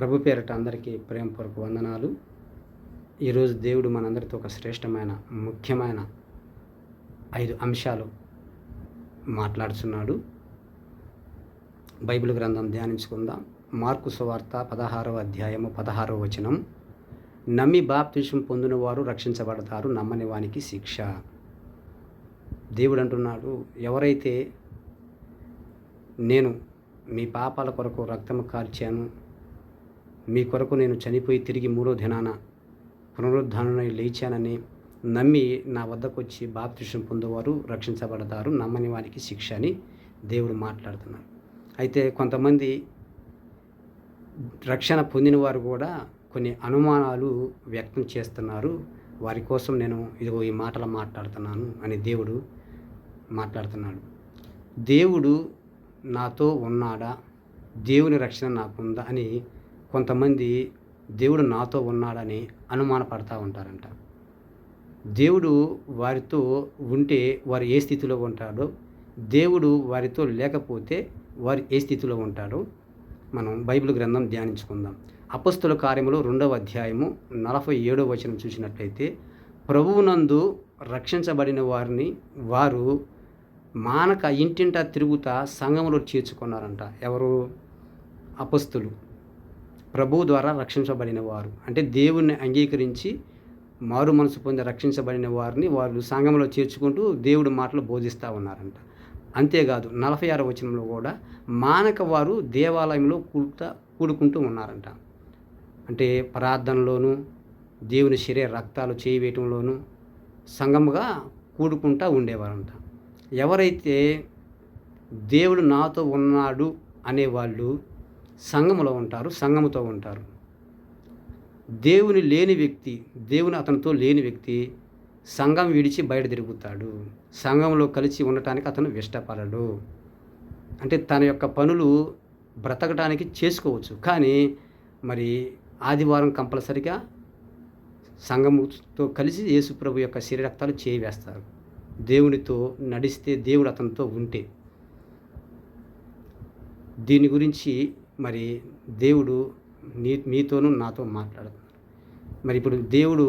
ప్రభు పేరట అందరికీ ప్రేమపూర్వక వందనాలు. ఈరోజు దేవుడు మనందరితో ఒక శ్రేష్టమైన ముఖ్యమైన ఐదు అంశాలు మాట్లాడుతున్నాడు. బైబిల్ గ్రంథం ధ్యానించుకుందాం. మార్కు సువార్త పదహారవ అధ్యాయము పదహారవ వచనం. నమ్మి బాప్తిషం పొందిన వారు రక్షించబడతారు నమ్మని వానికి శిక్ష. దేవుడు అంటున్నాడు ఎవరైతే నేను మీ పాపాల కొరకు రక్తము కార్చాను మీ కొరకు నేను చనిపోయి తిరిగి మూడో దినాన పునరుద్ధానై లేచానని నమ్మి నా వద్దకు వచ్చి బాప్తిషం పొందేవారు రక్షించబడతారు నమ్మని వారికి శిక్ష అని దేవుడు మాట్లాడుతున్నారు. అయితే కొంతమంది రక్షణ పొందిన వారు కూడా కొన్ని అనుమానాలు వ్యక్తం చేస్తున్నారు. వారి కోసం నేను ఇదిగో ఈ మాటలు మాట్లాడుతున్నాను అని దేవుడు మాట్లాడుతున్నాడు. దేవుడు నాతో ఉన్నాడా? దేవుని రక్షణ నాకుందా అని కొంతమంది దేవుడు నాతో ఉన్నాడని అనుమానపడతా ఉంటారంట. దేవుడు వారితో ఉంటే వారు ఏ స్థితిలో ఉంటాడో దేవుడు వారితో లేకపోతే వారు ఏ స్థితిలో ఉంటాడో మనం బైబిల్ గ్రంథం ధ్యానించుకుందాం. అపస్తుల కార్యములు రెండవ అధ్యాయము నలభై ఏడవ వచనం చూసినట్లయితే ప్రభువునందు రక్షించబడిన వారిని వారు మానక ఇంటింటా తిరుగుతా సంఘములో చేర్చుకున్నారంట. ఎవరు? అపస్తులు. ప్రభువు ద్వారా రక్షించబడిన వారు. అంటే దేవుణ్ణి అంగీకరించి మారు మనసు పొంది రక్షించబడిన వారిని వాళ్ళు సంఘంలో చేర్చుకుంటూ దేవుడి మాటలు బోధిస్తూ ఉన్నారంట. అంతేకాదు నలభై ఆరు వచనంలో కూడా మానక వారు దేవాలయంలో కూడుతా కూడుకుంటూ ఉన్నారంట. అంటే ప్రార్థనలోను దేవుని శరీర రక్తాలు చేయవేయటంలోను సంఘముగా కూడుకుంటా ఉండేవారంట. ఎవరైతే దేవుడు నాతో ఉన్నాడు అనేవాళ్ళు సంఘములో ఉంటారు సంఘముతో ఉంటారు. దేవుని లేని వ్యక్తి దేవుని అతనితో లేని వ్యక్తి సంఘం విడిచి బయట తిరుగుతాడు. సంఘంలో కలిసి ఉండటానికి అతను ఇష్టపడడు. అంటే తన యొక్క పనులు బ్రతకడానికి చేసుకోవచ్చు. కానీ మరి ఆదివారం కంపల్సరిగా సంఘముతో కలిసి యేసుప్రభు యొక్క శరీరక్తాలు చేయివేస్తారు. దేవునితో నడిస్తే దేవుడు అతనితో ఉంటే. దీని గురించి మరి దేవుడు నీ మీతోనూ నాతో మాట్లాడుతున్నాడు. మరి ఇప్పుడు దేవుడు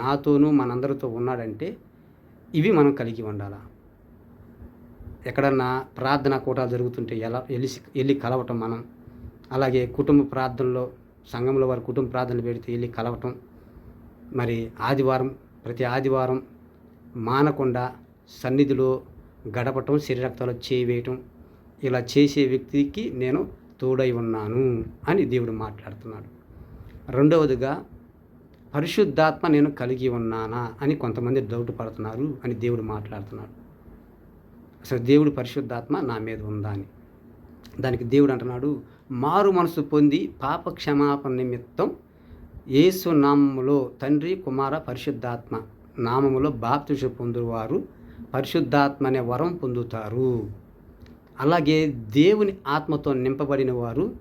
నాతోనూ మనందరితో ఉన్నాడంటే ఇవి మనం కలిగి ఉండాలా? ఎక్కడన్నా ప్రార్థన కూటాలు జరుగుతుంటే ఎలా వెళ్ళి వెళ్ళి కలవటం మనం? అలాగే కుటుంబ ప్రార్థనలో సంఘంలో వారి కుటుంబ ప్రార్థనలు పెడితే వెళ్ళి కలవటం? మరి ఆదివారం ప్రతి ఆదివారం మానకుండా సన్నిధిలో గడపటం శరీరక్తాలు చేయి వేయటం ఇలా చేసే వ్యక్తికి నేను తోడై ఉన్నాను అని దేవుడు మాట్లాడుతున్నాడు. రెండవదిగా పరిశుద్ధాత్మ నేను కలిగి ఉన్నానా అని కొంతమంది డౌట్ పడుతున్నారు అని దేవుడు మాట్లాడుతున్నాడు. అసలు దేవుడు పరిశుద్ధాత్మ నా మీద ఉందా అని. దానికి దేవుడు అంటున్నాడు మారు మనసు పొంది పాప క్షమాపణ నిమిత్తం యేసు నామములో తండ్రి కుమార పరిశుద్ధాత్మ నామములో బాప్తిష పొందువారు పరిశుద్ధాత్మ అనే వరం పొందుతారు. అలాగే దేవుని ఆత్మతో నింపబడిన వారు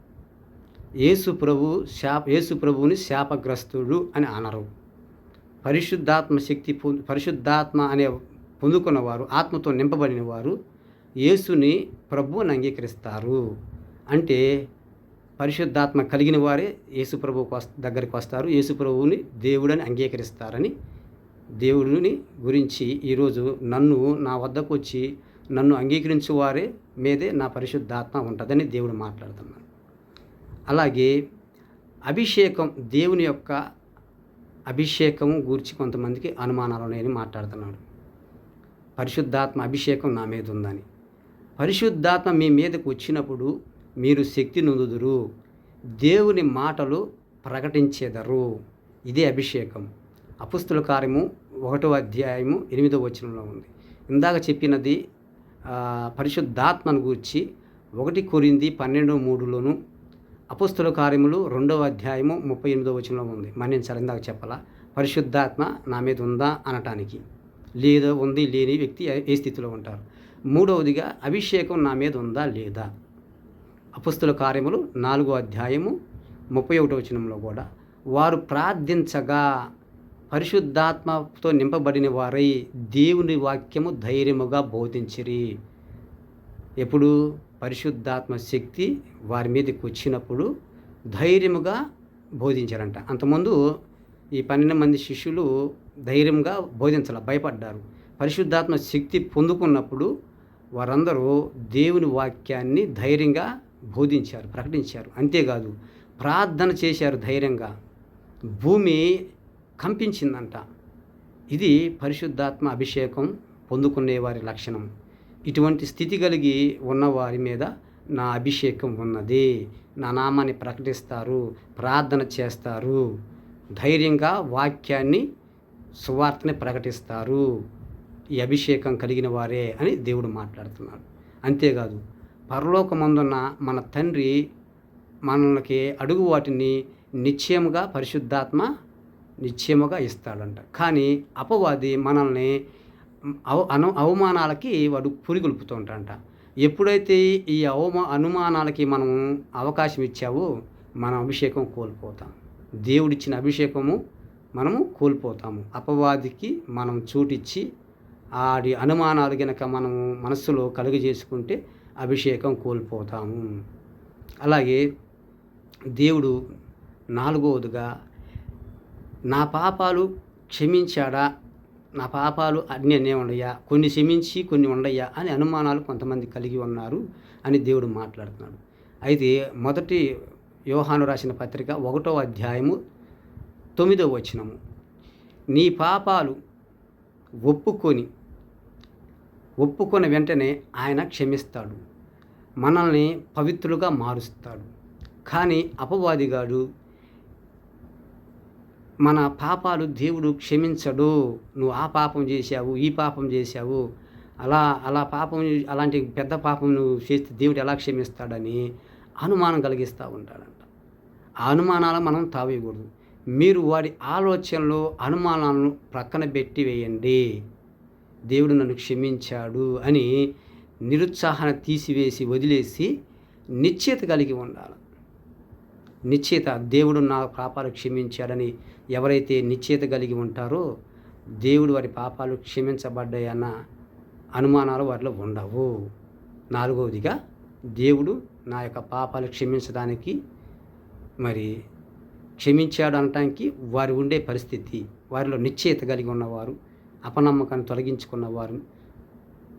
యేసు ప్రభు శాప యేసు ప్రభువుని శాపగ్రస్తుడు అని అనరు. పరిశుద్ధాత్మ శక్తి పరిశుద్ధాత్మ అనే పొందుకున్నవారు ఆత్మతో నింపబడిన వారు యేసుని ప్రభువుని అంగీకరిస్తారు. అంటే పరిశుద్ధాత్మ కలిగిన వారే యేసు ప్రభువుకు దగ్గరికి వస్తారు. యేసు ప్రభువుని దేవుడని అంగీకరిస్తారని దేవుడిని గురించి ఈరోజు నన్ను నా వద్దకు వచ్చి నన్ను అంగీకరించువారే మీదే నా పరిశుద్ధాత్మ ఉంటుందని దేవుడు మాట్లాడుతున్నాడు. అలాగే అభిషేకం దేవుని యొక్క అభిషేకం గూర్చి కొంతమందికి అనుమానాలు ఉన్నాయని మాట్లాడుతున్నాడు. పరిశుద్ధాత్మ అభిషేకం నా మీద ఉందని. పరిశుద్ధాత్మ మీ మీదకు వచ్చినప్పుడు మీరు శక్తి నొందుదురు. దేవుని మాటలు ప్రకటించేదరు. ఇదే అభిషేకం. అపుస్తుల కార్యము ఒకటో అధ్యాయము ఎనిమిదో వచనంలో ఉంది. ఇందాక చెప్పినది పరిశుద్ధాత్మను గూర్చి ఒకటి కొరింది పన్నెండు మూడులోను అపుస్తుల కార్యములు రెండవ అధ్యాయము ముప్పై ఎనిమిదో వచనంలో ఉంది. మన్నించాలి ఇందాక చెప్పాలా? పరిశుద్ధాత్మ నా మీద ఉందా అనటానికి. లేదో ఉంది లేని వ్యక్తి ఏ స్థితిలో ఉంటారు? మూడవదిగా అభిషేకం నా మీద ఉందా లేదా? అపుస్తుల కార్యములు నాలుగో అధ్యాయము ముప్పై ఒకటో వచనంలో కూడా వారు ప్రార్థించగా పరిశుద్ధాత్మతో నింపబడిన వారై దేవుని వాక్యము ధైర్యముగా బోధించిరి. ఎప్పుడు పరిశుద్ధాత్మ శక్తి వారి మీదకి వచ్చినప్పుడు ధైర్యముగా బోధించారంట. అంతకుముందు ఈ పన్నెండు మంది శిష్యులు ధైర్యంగా బోధించాల భయపడ్డారు. పరిశుద్ధాత్మ శక్తి పొందుకున్నప్పుడు వారందరూ దేవుని వాక్యాన్ని ధైర్యంగా బోధించారు ప్రకటించారు. అంతేకాదు ప్రార్థన చేశారు ధైర్యంగా. భూమి కంపించిందంట. ఇది పరిశుద్ధాత్మ అభిషేకం పొందుకునే వారి లక్షణం. ఇటువంటి స్థితి కలిగి ఉన్న వారి మీద నా అభిషేకం ఉన్నది. నా నామాన్ని ప్రకటిస్తారు ప్రార్థన చేస్తారు. ధైర్యంగా వాక్యాన్ని సువార్తని ప్రకటిస్తారు. ఈ అభిషేకం కలిగిన వారే అని దేవుడు మాట్లాడుతున్నాడు. అంతేకాదు పరలోకమందున్న మన తండ్రి మనకి అడుగు వాటిని నిశ్చయముగా పరిశుద్ధాత్మ నిశ్చయముగా ఇస్తాడంట. కానీ అపవాది మనల్ని అవ అను అవమానాలకి వాడు పురిగొల్పుతూ ఉంటాడంట ఎప్పుడైతే ఈ అవమా అనుమానాలకి మనం అవకాశం ఇచ్చావో మనం అభిషేకం కోల్పోతాం. దేవుడిచ్చిన అభిషేకము మనము కోల్పోతాము. అపవాదికి మనం చోటిచ్చి ఆడి అనుమానాలు గనక మనము మనస్సులో కలుగజేసుకుంటే అభిషేకం కోల్పోతాము. అలాగే దేవుడు నాలుగవదిగా నా పాపాలు క్షమించాడా? నా పాపాలు అన్ని అన్నీ ఉండయా? కొన్ని క్షమించి కొన్ని ఉండయా? అని అనుమానాలు కొంతమంది కలిగి ఉన్నారు అని దేవుడు మాట్లాడుతున్నాడు. అయితే మొదటి యోహాను రాసిన పత్రిక ఒకటో అధ్యాయము తొమ్మిదో వచనము. నీ పాపాలు ఒప్పుకొని ఒప్పుకొని వెంటనే ఆయన క్షమిస్తాడు. మనల్ని పవిత్రులుగా మారుస్తాడు. కానీ అపవాదిగాడు మన పాపాలు దేవుడు క్షమించడు. నువ్వు ఆ పాపం చేశావు ఈ పాపం చేశావు. అలా అలా పాపం అలాంటి పెద్ద పాపం నువ్వు చేస్తే దేవుడు ఎలా క్షమిస్తాడని అనుమానం కలిగిస్తూ ఉంటాడంట. ఆ అనుమానాలు మనం తావేయకూడదు. మీరు వాడి ఆలోచనలు అనుమానాలను ప్రక్కన పెట్టి వేయండి. దేవుడు నన్ను క్షమించాడు అని నిరుత్సాహాన్ని తీసివేసి వదిలేసి నిశ్చేత కలిగి ఉండాలి. నిశ్చేత దేవుడు నా పాపాలు క్షమించాడని ఎవరైతే నిశ్చేత కలిగి ఉంటారో దేవుడు వారి పాపాలు క్షమించబడ్డాయన్న అనుమానాలు వారిలో ఉండవు. నాలుగవదిగా దేవుడు నా యొక్క పాపాలు క్షమించడానికి మరి క్షమించాడు అనటానికి వారు ఉండే పరిస్థితి వారిలో నిశ్చయిత కలిగి ఉన్నవారు అపనమ్మకాన్ని తొలగించుకున్నవారు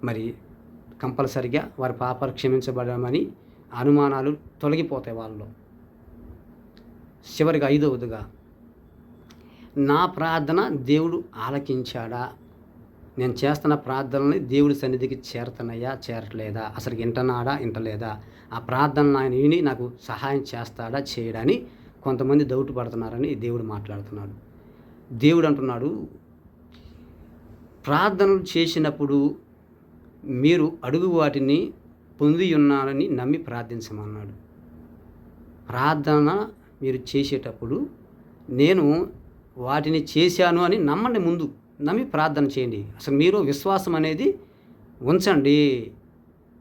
మరి కంపల్సరిగా వారి పాపాలు క్షమించబడమని అనుమానాలు తొలగిపోతాయి వాళ్ళలో. చివరిగా ఐదవదిగా నా ప్రార్థన దేవుడు ఆలకించాడా? నేను చేస్తున్న ప్రార్థనని దేవుడి సన్నిధికి చేరుతున్నాయా చేరట్లేదా? అసలు వింటనాడా వింటలేదా? ఆ ప్రార్థన ఆయన విని నాకు సహాయం చేస్తాడా చేయడని కొంతమంది డౌట్ పడుతున్నారని దేవుడు మాట్లాడుతున్నాడు. దేవుడు అంటున్నాడు ప్రార్థనలు చేసినప్పుడు మీరు అడుగు వాటిని పొంది ఉన్నారని నమ్మి ప్రార్థించమన్నాడు. ప్రార్థన మీరు చేసేటప్పుడు నేను వాటిని చేశాను అని నమ్మండి ముందు. నమ్మి ప్రార్థన చేయండి. అసలు మీరు విశ్వాసం అనేది ఉంచండి.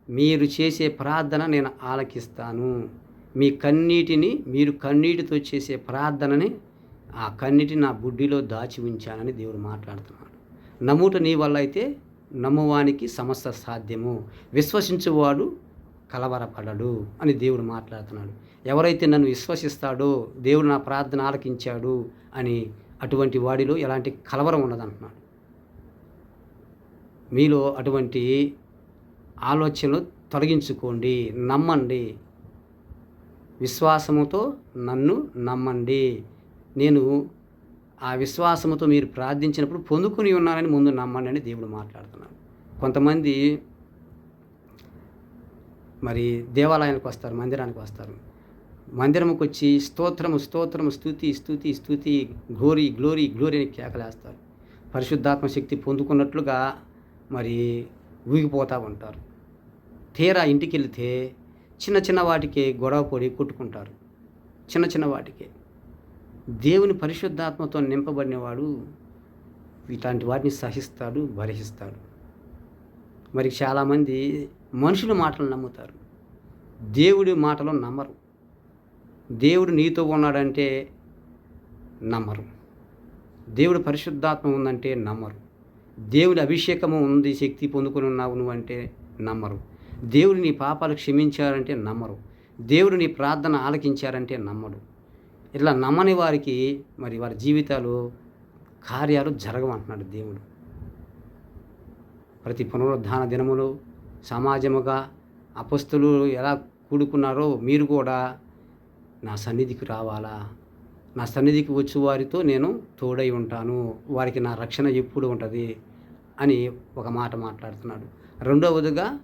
మీరు చేసే ప్రార్థన నేను ఆలకిస్తాను. మీ కన్నీటిని మీరు కన్నీటితో చేసే ప్రార్థనని ఆ కన్నీటిని నా బుడ్డిలో దాచి ఉంచానని దేవుడు మాట్లాడుతున్నాడు. నమ్ముట నీ వల్ల అయితే నమ్మువానికి సమస్త సాధ్యము. విశ్వసించేవాడు కలవరపడడు అని దేవుడు మాట్లాడుతున్నాడు. ఎవరైతే నన్ను విశ్వసిస్తాడో దేవుడు నా ప్రార్థన ఆలకించాడు అని అటువంటి వాడిలో ఎలాంటి కలవరం ఉండదంటున్నాడు. మీలో అటువంటి ఆలోచనలు తొలగించుకోండి నమ్మండి. విశ్వాసముతో నన్ను నమ్మండి. నేను ఆ విశ్వాసముతో మీరు ప్రార్థించినప్పుడు పొందుకుని ఉన్నారని ముందు నమ్మండి అని దేవుడు మాట్లాడుతున్నాడు. కొంతమంది మరి దేవాలయానికి వస్తారు మందిరానికి వస్తారు. మందిరముకు వచ్చి స్తోత్రము స్తోత్రము స్థుతి స్థుతి స్థుతి గ్లోరీ గ్లోరీ గ్లోరీ అని కేకలేస్తారు. పరిశుద్ధాత్మ శక్తి పొందుకున్నట్లుగా మరి ఊగిపోతూ ఉంటారు. తీరా ఇంటికి వెళితే చిన్న చిన్న వాటికి గొడవ పడి కొట్టుకుంటారు. చిన్న చిన్న వాటికి. దేవుని పరిశుద్ధాత్మతో నింపబడినవాడు ఇలాంటి వాటిని సహిస్తాడు భరిస్తాడు మరి చాలామంది మనుషుల మాటలు నమ్ముతారు. దేవుడి మాటలు నమ్మరు. దేవుడు నీతో ఉన్నాడంటే నమ్మరు. దేవుడు పరిశుద్ధాత్మ ఉందంటే నమ్మరు. దేవుడి అభిషేకము ఉంది శక్తి పొందుకొని ఉన్నావు నువ్వు అంటే నమ్మరు. దేవుడు నీ పాపాలు క్షమించారంటే నమ్మరు. దేవుడు నీ ప్రార్థన ఆలకించారంటే నమ్మడు ఇట్లా నమ్మని వారికి మరి వారి జీవితాలు కార్యాలు జరగమంటున్నాడు దేవుడు. ప్రతి పునరుద్ధాన దినములు సమాజముగా అపస్తులు ఎలా కూడుకున్నారో మీరు కూడా నా సన్నిధికి రావాలా? నా సన్నిధికి వచ్చి వారితో నేను తోడై ఉంటాను. వారికి నా రక్షణ ఎప్పుడు ఉంటుంది? అని ఒక మాట మాట్లాడుతున్నాడు. రెండవదిగా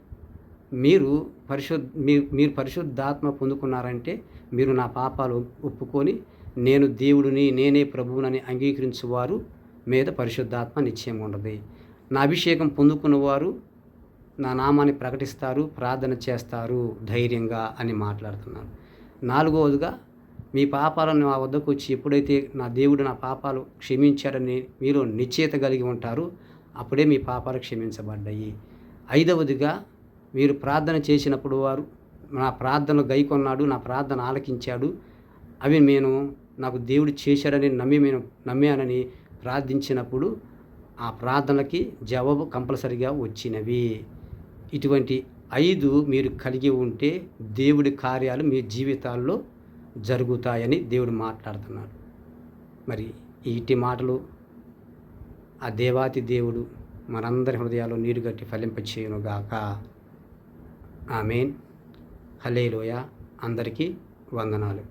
మీరు పరిశుద్ధ మీరు మీరు పరిశుద్ధాత్మ పొందుకున్నారంటే మీరు నా పాపాలు ఒప్పుకొని నేను దేవుడిని నేనే ప్రభువునని అంగీకరించువారు మీద పరిశుద్ధాత్మ నిశ్చయం ఉండదు. నా అభిషేకం పొందుకున్నవారు నా నామాన్ని ప్రకటిస్తారు ప్రార్థన చేస్తారు ధైర్యంగా అని మాట్లాడుతున్నాను నాలుగవదిగా మీ పాపాలను నా వద్దకు వచ్చి ఎప్పుడైతే నా దేవుడు నా పాపాలు క్షమించాడని మీరు నిశ్చేత కలిగి ఉంటారు అప్పుడే మీ పాపాలు క్షమించబడ్డాయి. ఐదవదిగా మీరు ప్రార్థన చేసినప్పుడు వారు నా ప్రార్థనలు గైకొన్నాడు నా ప్రార్థన ఆలకించాడు. అవి నేను నాకు దేవుడు చేశాడని నమ్మి నేను నమ్మానని ప్రార్థించినప్పుడు ఆ ప్రార్థనకి జవాబు కంపల్సరిగా వచ్చినవి. ఇటువంటి ఐదు మీరు కలిగి ఉంటే దేవుడి కార్యాలు మీ జీవితాల్లో జరుగుతాయని దేవుడు మాట్లాడుతున్నాడు. మరి ఇటు మాటలు ఆ దేవాతి దేవుడు మనందరి హృదయాలు నీరు గట్టి ఫలింపచేయునుగాక. ఆమెన్. హలేలోయ అందరికీ వందనాలు.